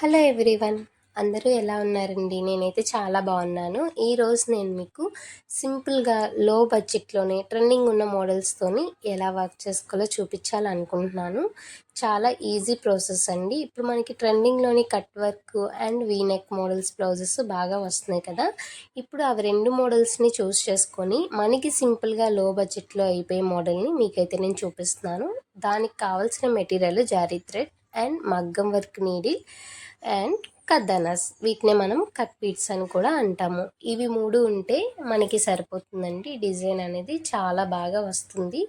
Hello everyone అందరూ ఎలా ఉన్నారండి? నేనైతే చాలా బాగున్నాను. ఈరోజు నేను మీకు సింపుల్గా లో బడ్జెట్లోనే ట్రెండింగ్ ఉన్న మోడల్స్తోని ఎలా వర్క్ చేసుకోవాలో చూపించాలనుకుంటున్నాను. చాలా ఈజీ ప్రాసెస్ అండి. ఇప్పుడు మనకి ట్రెండింగ్లోని cut work and V neck models blouses బాగా వస్తున్నాయి కదా. ఇప్పుడు అవి రెండు మోడల్స్ని చూస్ చేసుకొని మనకి సింపుల్గా లో బడ్జెట్లో అయిపోయే మోడల్ని మీకైతే నేను చూపిస్తున్నాను. దానికి కావాల్సిన మెటీరియల్ జారీ థ్రెడ్ అండ్ మగ్గం వర్క్ నీడిల్ అండ్ కద్దనస్. వీటిని మనం కట్ పీట్స్ అని కూడా అంటాము. ఇవి మూడు ఉంటే మనకి సరిపోతుందండి. డిజైన్ అనేది చాలా బాగా వస్తుంది.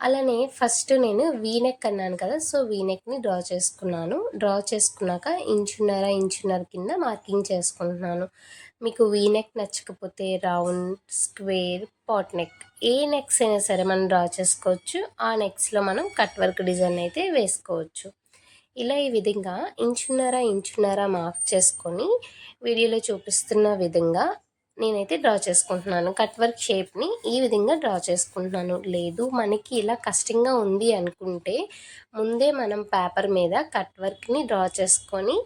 అలానే ఫస్ట్ నేను వీనెక్ అన్నాను కదా సో వీనెక్ని డ్రా చేసుకున్నాను. డ్రా చేసుకున్నాక ఇంచున్నర ఇంచున్నర కింద మార్కింగ్ చేసుకుంటున్నాను. మీకు వీనెక్ నచ్చకపోతే రౌండ్ స్క్వేర్ పాట్ నెక్ ఏ నెక్స్ అయినా సరే మనం డ్రా చేసుకోవచ్చు. ఆ నెక్స్లో మనం కట్ వర్క్ డిజైన్ అయితే వేసుకోవచ్చు. ఇలా ఈ విధంగా ఇంచున్నర ఇంచున్నర మార్క్ చేసుకొని వీడియోలో చూపిస్తున్న విధంగా నేనైతే డ్రా చేసుకుంటున్నాను. కట్ వర్క్ షేప్ని ఈ విధంగా డ్రా చేసుకుంటున్నాను. లేదు మనకి ఇలా కష్టంగా ఉంది అనుకుంటే ముందే మనం పేపర్ మీద కట్ వర్క్ని డ్రా చేసుకొని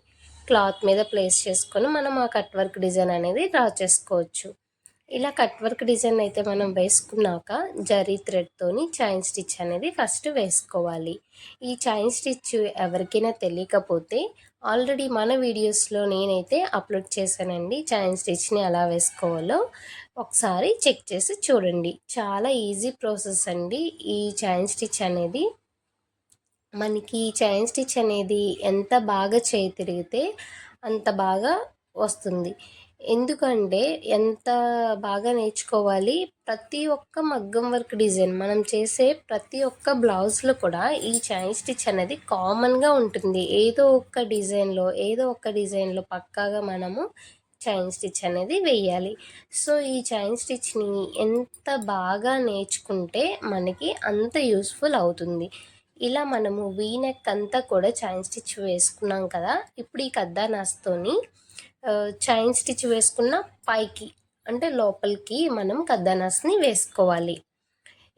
క్లాత్ మీద ప్లేస్ చేసుకొని మనం ఆ కట్ వర్క్ డిజైన్ అనేది డ్రా చేసుకోవచ్చు. ఇలా కట్ వర్క్ డిజైన్ అయితే మనం వేసుకున్నాక జరీ థ్రెడ్తోని చైన్ స్టిచ్ అనేది ఫస్ట్ వేసుకోవాలి. ఈ చైన్ స్టిచ్ ఎవరికైనా తెలియకపోతే ఆల్రెడీ మన వీడియోస్లో నేనైతే అప్లోడ్ చేశానండి చైన్ స్టిచ్ని ఎలా వేసుకోవాలో. ఒకసారి చెక్ చేసి చూడండి. చాలా ఈజీ ప్రాసెస్ అండి ఈ చైన్ స్టిచ్ అనేది. మనకి చైన్ స్టిచ్ అనేది ఎంత బాగా చేయి తిరిగితే అంత బాగా వస్తుంది. ఎందుకంటే ఎంత బాగా నేర్చుకోవాలి? ప్రతి ఒక్క మగ్గం వర్క్ డిజైన్ మనం చేసే ప్రతి ఒక్క బ్లౌజ్లో కూడా ఈ చైన్ స్టిచ్ అనేది కామన్గా ఉంటుంది. ఏదో ఒక్క డిజైన్లో ఏదో ఒక్క డిజైన్లో పక్కాగా మనము చైన్ స్టిచ్ అనేది వేయాలి సో ఈ చైన్ స్టిచ్ని ఎంత బాగా నేర్చుకుంటే మనకి అంత యూస్ఫుల్ అవుతుంది. ఇలా మనము వీనెక్ అంతా కూడా చైన్ స్టిచ్ వేసుకున్నాం కదా ఇప్పుడు ఈ కద్దానాస్తోని చైన్ స్టిచ్ వేసుకున్న పైకి అంటే లోపలికి మనం కద్దనాస్ని వేసుకోవాలి.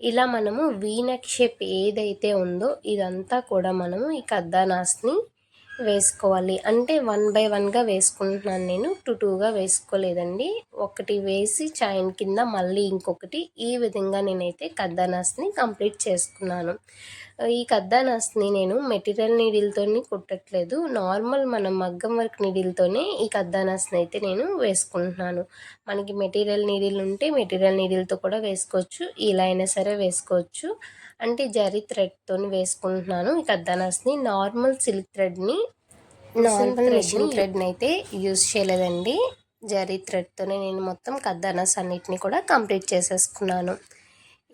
ఇలా మనము వీనెక్ షేప్ ఏదైతే ఉందో ఇదంతా కూడా మనము ఈ కద్దనాస్ని వేసుకోవాలి. అంటే వన్ బై వన్గా వేసుకుంటున్నాను నేను టూ టూగా వేసుకోలేదండి. ఒకటి వేసి చైన్ కింద మళ్ళీ ఇంకొకటి ఈ విధంగా నేనైతే కద్దనాస్ని కంప్లీట్ చేసుకున్నాను. ఈ కద్దానాస్ని నేను మెటీరియల్ నీడిల్తో కుట్టట్లేదు. నార్మల్ మనం మగ్గం వర్క్ నీడిల్తోనే ఈ కద్దానాస్ని అయితే నేను వేసుకుంటున్నాను. మనకి మెటీరియల్ నీడిల్ ఉంటే మెటీరియల్ నీడిల్తో కూడా వేసుకోవచ్చు. ఇలా అయినా సరే వేసుకోవచ్చు. అంటే జరీ థ్రెడ్తో వేసుకుంటున్నాను ఈ కద్దానాస్ని నార్మల్ సిల్క్ థ్రెడ్ని నార్మల్ మెషిన్ థ్రెడ్ని అయితే యూజ్ చేయలేదండి. జరీ థ్రెడ్తోనే నేను మొత్తం కద్దానాస్ అన్నిటిని కూడా కంప్లీట్ చేసేసుకున్నాను.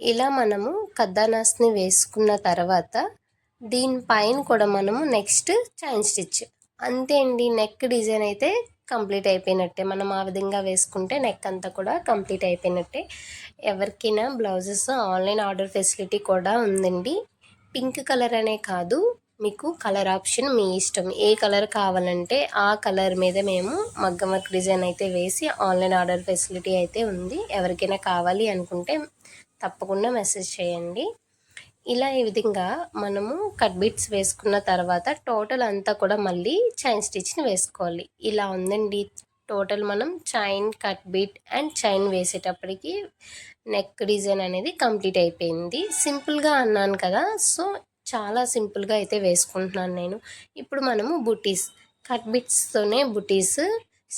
ఇలా మనము కద్దానాస్ని వేసుకున్న తర్వాత దీనిపైన కూడా మనము నెక్స్ట్ చైన్ స్టిచ్. అంతే అండి నెక్ డిజైన్ అయితే కంప్లీట్ అయిపోయినట్టే. మనం ఆ విధంగా వేసుకుంటే నెక్ అంతా కూడా కంప్లీట్ అయిపోయినట్టే. ఎవరికైనా బ్లౌజెస్ ఆన్లైన్ ఆర్డర్ ఫెసిలిటీ కూడా ఉందండి. పింక్ కలర్ అనే కాదు మీకు కలర్ ఆప్షన్ మీ ఇష్టం. ఏ కలర్ కావాలంటే ఆ కలర్ మీద మేము మగ్గం వర్క్ డిజైన్ అయితే వేసి ఆన్లైన్ ఆర్డర్ ఫెసిలిటీ అయితే ఉంది. ఎవరికైనా కావాలి అనుకుంటే తప్పకుండా మెసేజ్ చేయండి. ఇలా ఈ విధంగా మనము కట్ బిట్స్ వేసుకున్న తర్వాత టోటల్ అంతా కూడా మళ్ళీ చైన్ స్టిచ్ని వేసుకోవాలి. ఇలా ఉందండి. టోటల్ మనం chain cut bit and chain వేసేటప్పటికి neck design అనేది కంప్లీట్ అయిపోయింది. సింపుల్గా అన్నాను కదా. సో చాలా సింపుల్గా అయితే వేసుకుంటున్నాను నేను. ఇప్పుడు మనము బుటీస్ కట్ బిట్స్తోనే బుటీస్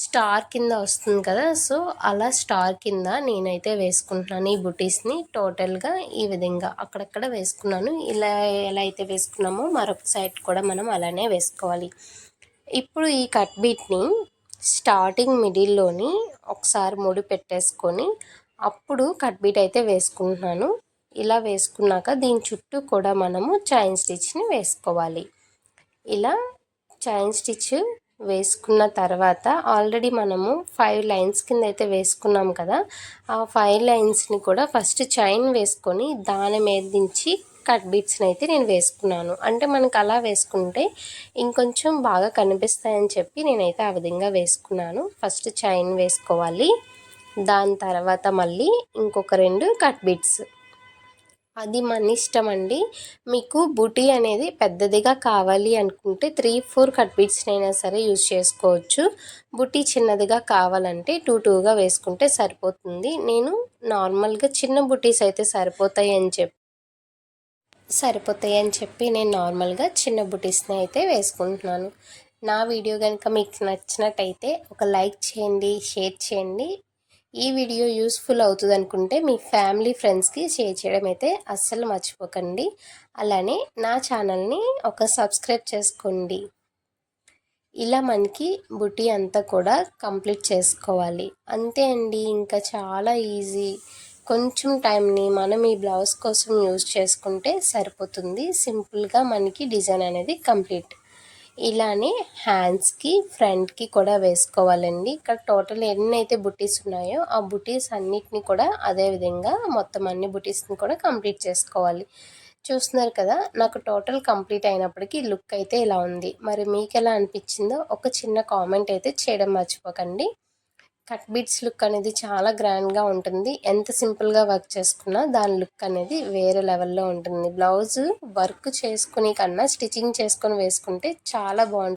స్టార్ కింద వస్తుంది కదా సో అలా స్టార్ కింద నేనైతే వేసుకుంటున్నాను ఈ బుటీస్ని టోటల్గా ఈ విధంగా. అక్కడక్కడ వేసుకున్నాను. ఇలా ఎలా అయితే వేసుకున్నామో మరొక సైడ్ కూడా మనం అలానే వేసుకోవాలి. ఇప్పుడు ఈ కట్ బీట్ని స్టార్టింగ్ మిడిల్లోని ఒకసారి ముడి పెట్టేసుకొని అప్పుడు కట్ బీట్ అయితే వేసుకుంటున్నాను. ఇలా వేసుకున్నాక దీని చుట్టూ కూడా మనము చైన్ స్టిచ్ని వేసుకోవాలి. ఇలా చైన్ స్టిచ్ వేసుకున్న తర్వాత ఆల్రెడీ మనము ఫైవ్ లైన్స్ కింద అయితే వేసుకున్నాం కదా ఆ ఫైవ్ లైన్స్ని కూడా ఫస్ట్ చైన్ వేసుకొని దాని మీద నుంచి కట్ బీట్స్ని అయితే నేను వేసుకున్నాను. అంటే మనకు అలా వేసుకుంటే ఇంకొంచెం బాగా కనిపిస్తాయని చెప్పి నేనైతే ఆ విధంగా వేసుకున్నాను. ఫస్ట్ చైన్ వేసుకోవాలి దాని తర్వాత మళ్ళీ ఇంకొక రెండు కట్ బీట్స్. అది మన ఇష్టం అండి. మీకు బుటీ అనేది పెద్దదిగా కావాలి అనుకుంటే త్రీ ఫోర్ కట్ బీట్స్నైనా సరే యూజ్ చేసుకోవచ్చు. బుటీ చిన్నదిగా కావాలంటే టూ టూగా వేసుకుంటే సరిపోతుంది. నేను నార్మల్గా చిన్న బుటీస్ అయితే సరిపోతాయి అని చెప్పి సరిపోతాయి అని చెప్పి నేను నార్మల్గా చిన్న బుటీస్ని అయితే వేసుకుంటున్నాను. నా వీడియో కనుక మీకు నచ్చినట్టయితే ఒక లైక్ చేయండి షేర్ చేయండి. ఈ వీడియో యూస్ఫుల్ అవుతుంది అనుకుంటే మీ ఫ్యామిలీ ఫ్రెండ్స్కి షేర్ చేయడం అయితే అస్సలు మర్చిపోకండి. అలానే నా ఛానల్ని ఒక సబ్స్క్రైబ్ చేసుకోండి. ఇలా మనకి బుటీ అంతా కూడా కంప్లీట్ చేసుకోవాలి. అంతే అండి ఇంకా చాలా ఈజీ. కొంచెం టైంని మనం ఈ బ్లౌజ్ కోసం యూజ్ చేసుకుంటే సరిపోతుంది. సింపుల్గా మనకి డిజైన్ అనేది కంప్లీట్. ఇలానే హ్యాండ్స్కి ఫ్రంట్కి కూడా వేసుకోవాలండి. ఇక్కడ టోటల్ ఎన్ని అయితే బుటీస్ ఉన్నాయో ఆ బుటీస్ అన్నిటిని కూడా అదే విధంగా మొత్తం అన్ని బుటీస్ని కూడా కంప్లీట్ చేసుకోవాలి. చూస్తున్నారు కదా నాకు టోటల్ కంప్లీట్ అయినప్పటికీ లుక్ అయితే ఇలా ఉంది. మరి మీకు ఎలా అనిపించిందో ఒక చిన్న కామెంట్ అయితే చేయడం మర్చిపోకండి. కట్ బీట్స్ లుక్ అనేది చాలా గ్రాండ్గా ఉంటుంది. ఎంత సింపుల్గా వర్క్ చేసుకున్నా దాని లుక్ అనేది వేరే లెవెల్లో ఉంటుంది. బ్లౌజ్ వర్క్ చేసుకుని కన్నా స్టిచ్చింగ్ చేసుకొని వేసుకుంటే చాలా బాగుంటుంది